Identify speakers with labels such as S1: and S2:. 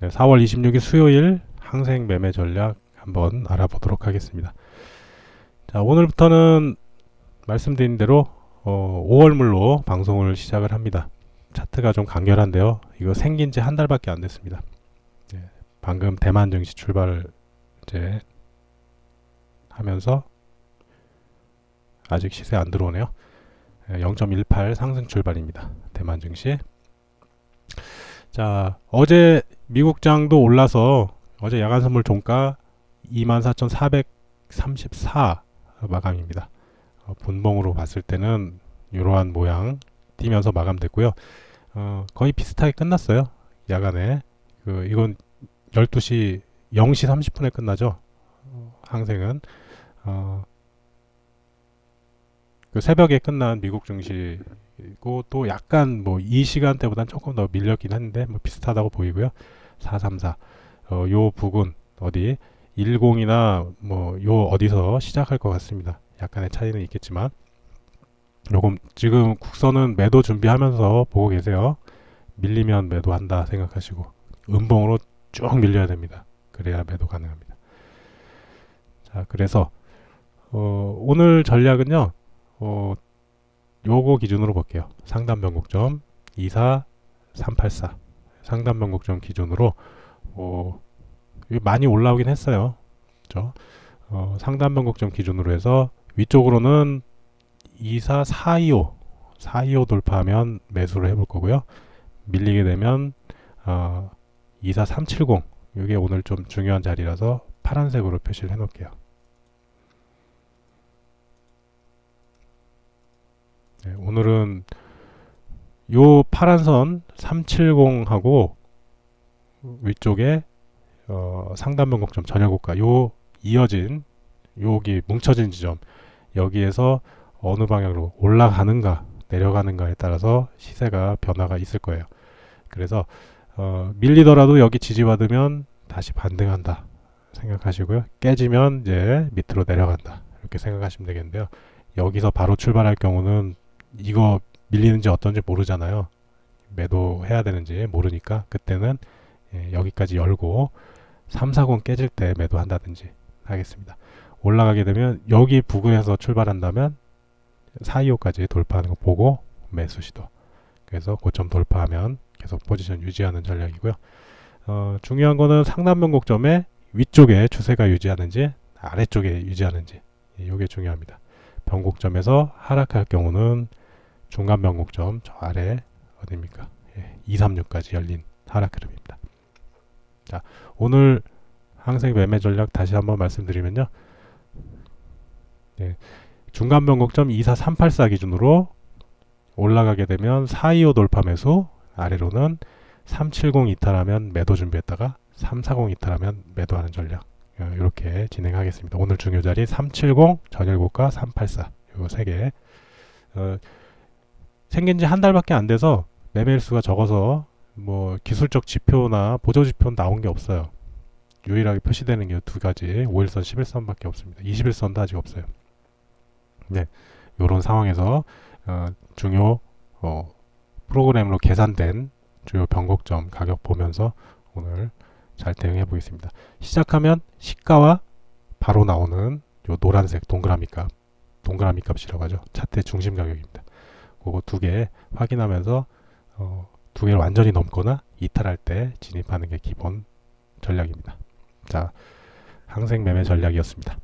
S1: 네, 4월 26일 수요일 항생 매매 전략 한번 알아보도록 하겠습니다. 자, 오늘부터는 말씀드린 대로 어, 5월물로 방송을 시작을 합니다. 차트가 좀 강렬한데요. 이거 생긴 지 한 달밖에 안 됐습니다. 네, 방금 대만 증시 출발을 이제 하면서 아직 시세 안 들어오네요. 0.18 상승 출발입니다. 대만 증시. 자, 어제 미국장도 올라서 어제 야간 선물 종가 24,434 마감입니다. 어, 분봉으로 봤을 때는 이러한 모양 띄면서 마감됐고요. 어, 거의 비슷하게 끝났어요. 야간에. 그 이건 12시 0시 30분에 끝나죠. 어, 항생은 어, 그 새벽에 끝난 미국 증시 고 또 약간 뭐 이 시간대보단 조금 더 밀렸긴 한데 뭐 비슷하다고 보이고요. 434. 어, 요 부근 어디 10이나 뭐 요 어디서 시작할 것 같습니다. 약간의 차이는 있겠지만 요금 지금 국선은 매도 준비하면서 보고 계세요. 밀리면 매도한다 생각하시고 음봉으로 쭉 밀려야 됩니다. 그래야 매도 가능합니다. 자, 그래서 어, 오늘 전략은요. 어, 요거 기준으로 볼게요. 상단 변곡점 24384 상단 변곡점 기준으로 어, 이게 많이 올라오긴 했어요. 그죠? 어, 상단 변곡점 기준으로 해서 위쪽으로는 24425 425 돌파하면 매수를 해볼 거고요. 밀리게 되면 어, 24370 이게 오늘 좀 중요한 자리라서 파란색으로 표시를 해놓을게요. 네, 오늘은 요 파란 선 370하고 위쪽에 어, 상단 변곡점 전야고가 요 이어진 여기 뭉쳐진 지점 여기에서 어느 방향으로 올라가는가 내려가는가에 따라서 시세가 변화가 있을 거예요. 그래서 어, 밀리더라도 여기 지지받으면 다시 반등한다 생각하시고요. 깨지면 이제 밑으로 내려간다 이렇게 생각하시면 되겠는데요. 여기서 바로 출발할 경우는 이거 밀리는지 어떤지 모르잖아요. 매도해야 되는지 모르니까 그때는 예, 여기까지 열고 340 깨질 때 매도한다든지 하겠습니다. 올라가게 되면 여기 부근에서 출발한다면 425까지 돌파하는 거 보고 매수 시도. 그래서 고점 돌파하면 계속 포지션 유지하는 전략이고요. 어, 중요한 거는 상단 변곡점의 위쪽에 추세가 유지하는지 아래쪽에 유지하는지 이게 중요합니다. 변곡점에서 하락할 경우는 중간 변곡점 저 아래 어디입니까? 예, 236까지 열린 하락 흐름입니다. 자, 오늘 항생 매매 전략 다시 한번 말씀드리면요. 네, 중간 변곡점 24384 기준으로 올라가게 되면 425 돌파 매수, 아래로는 370 이탈하면 매도 준비했다가 340 이탈하면 매도하는 전략 어, 이렇게 진행하겠습니다. 오늘 중요 자리 370, 전일 고가 384 이거 세 개. 어, 생긴 지 한 달밖에 안 돼서 매매일 수가 적어서 뭐 기술적 지표나 보조 지표는 나온 게 없어요. 유일하게 표시되는 게 두 가지 5일선, 11선밖에 없습니다. 21선도 아직 없어요. 네, 이런 상황에서 어, 중요 어, 프로그램으로 계산된 주요 변곡점 가격 보면서 오늘 잘 대응해 보겠습니다. 시작하면 시가와 바로 나오는 요 노란색 동그라미 값, 동그라미 값이라고 하죠. 차트 중심 가격입니다. 그거 두 개 확인하면서 어, 두 개를 완전히 넘거나 이탈할 때 진입하는 게 기본 전략입니다. 자, 항생 매매 전략이었습니다.